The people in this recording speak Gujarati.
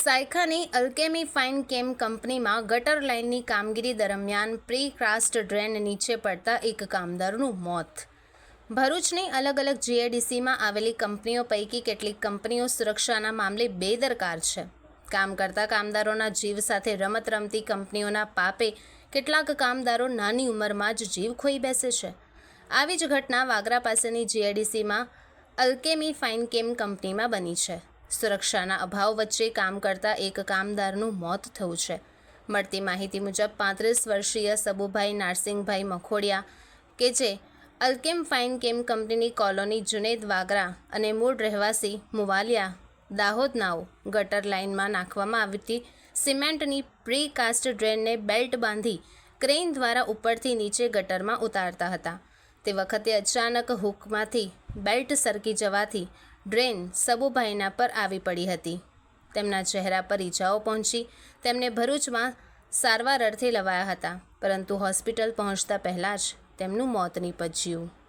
સાયખાની અલ્કેમી ફાઇન કેમ કંપનીમાં ગટર લાઇનની કામગીરી દરમિયાન પ્રી ક્રાસ્ટ ડ્રેન નીચે પડતા એક કામદારનું મોત. ભરૂચની અલગ અલગ જીએડીસીમાં આવેલી કંપનીઓ પૈકી કેટલીક કંપનીઓ સુરક્ષાના મામલે બેદરકાર છે. કામ કરતા કામદારોના જીવ સાથે રમત રમતી કંપનીઓના પાપે કેટલાક કામદારો નાની ઉંમરમાં જ જીવ ખોઈ બેસે છે. આવી જ ઘટના વાગરા પાસેની જીએડીસીમાં અલ્કેમી ફાઇન કેમ કંપનીમાં બની છે. સુરક્ષાના અભાવ વચ્ચે કામ કરતા એક કામદારનું મોત થયું છે. મળતી માહિતી મુજબ પાંત્રીસ વર્ષીય સબુભાઈ નારસિંગભાઈ મખોડિયા કે જે અલ્કેમ ફાઇન કેમ કંપનીની કોલોની જુનેદ વાગરા અને મૂળ રહેવાસી મુવાલિયા દાહોદનાઓ ગટર લાઇનમાં નાખવામાં આવતી સિમેન્ટની પ્રી કાસ્ટ ડ્રેનને બેલ્ટ બાંધી ક્રેન દ્વારા ઉપરથી નીચે ગટરમાં ઉતારતા હતા. તે વખતે અચાનક હુકમાંથી બેલ્ટ સરકી જવાથી ડ્રેન સબુભાઈના પર આવી પડી હતી. તેમના ચહેરા પર ઈજાઓ પહોંચી, તેમને ભરૂચમાં સારવાર અર્થે લવાયા હતા, પરંતુ હોસ્પિટલ પહોંચતા પહેલાં જ તેમનું મોત નીપજ્યું.